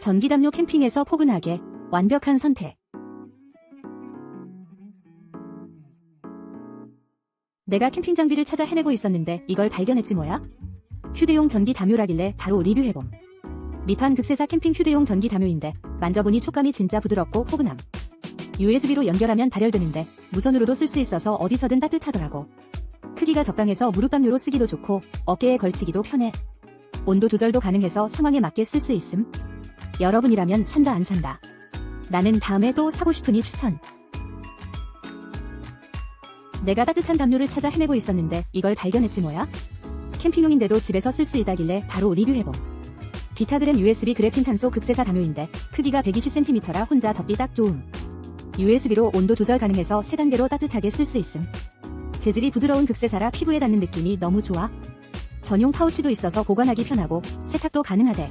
전기담요 캠핑에서 포근하게 완벽한 선택. 내가 캠핑 장비를 찾아 헤매고 있었는데 이걸 발견했지 뭐야? 휴대용 전기 담요라길래 바로 리뷰해봄. 미판 극세사 캠핑 휴대용 전기 담요인데 만져보니 촉감이 진짜 부드럽고 포근함. USB로 연결하면 발열되는데 무선으로도 쓸 수 있어서 어디서든 따뜻하더라고. 크기가 적당해서 무릎 담요로 쓰기도 좋고 어깨에 걸치기도 편해. 온도 조절도 가능해서 상황에 맞게 쓸 수 있음. 여러분이라면 산다 안 산다. 나는 다음에 또 사고 싶으니 추천. 내가 따뜻한 담요를 찾아 헤매고 있었는데 이걸 발견했지 뭐야? 캠핑용인데도 집에서 쓸 수 있다길래 바로 리뷰해봄. 비타그램 USB 그래핀 탄소 극세사 담요인데 크기가 120cm라 혼자 덮기 딱 좋음. USB로 온도 조절 가능해서 3단계로 따뜻하게 쓸 수 있음. 재질이 부드러운 극세사라 피부에 닿는 느낌이 너무 좋아. 전용 파우치도 있어서 보관하기 편하고 세탁도 가능하대.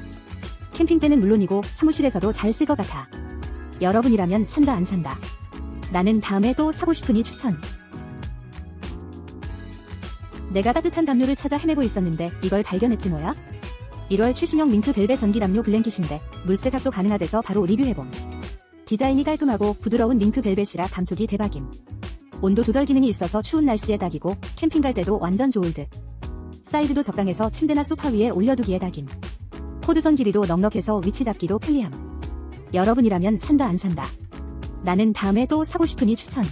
캠핑 때는 물론이고 사무실에서도 잘 쓸 것 같아. 여러분이라면 산다 안 산다. 나는 다음에 또 사고 싶으니 추천. 내가 따뜻한 담요를 찾아 헤매고 있었는데 이걸 발견했지 뭐야? 1월 최신형 밍크 벨벳 전기 담요 블랭킷인데 물세탁도 가능하대서 바로 리뷰해봄. 디자인이 깔끔하고 부드러운 밍크 벨벳이라 감촉이 대박임. 온도 조절 기능이 있어서 추운 날씨에 딱이고 캠핑 갈 때도 완전 좋을 듯. 사이즈도 적당해서 침대나 소파 위에 올려두기에 딱임. 코드선 길이도 넉넉해서 위치 잡기도 편리함. 여러분이라면 산다 안 산다. 나는 다음에 또 사고 싶으니 추천.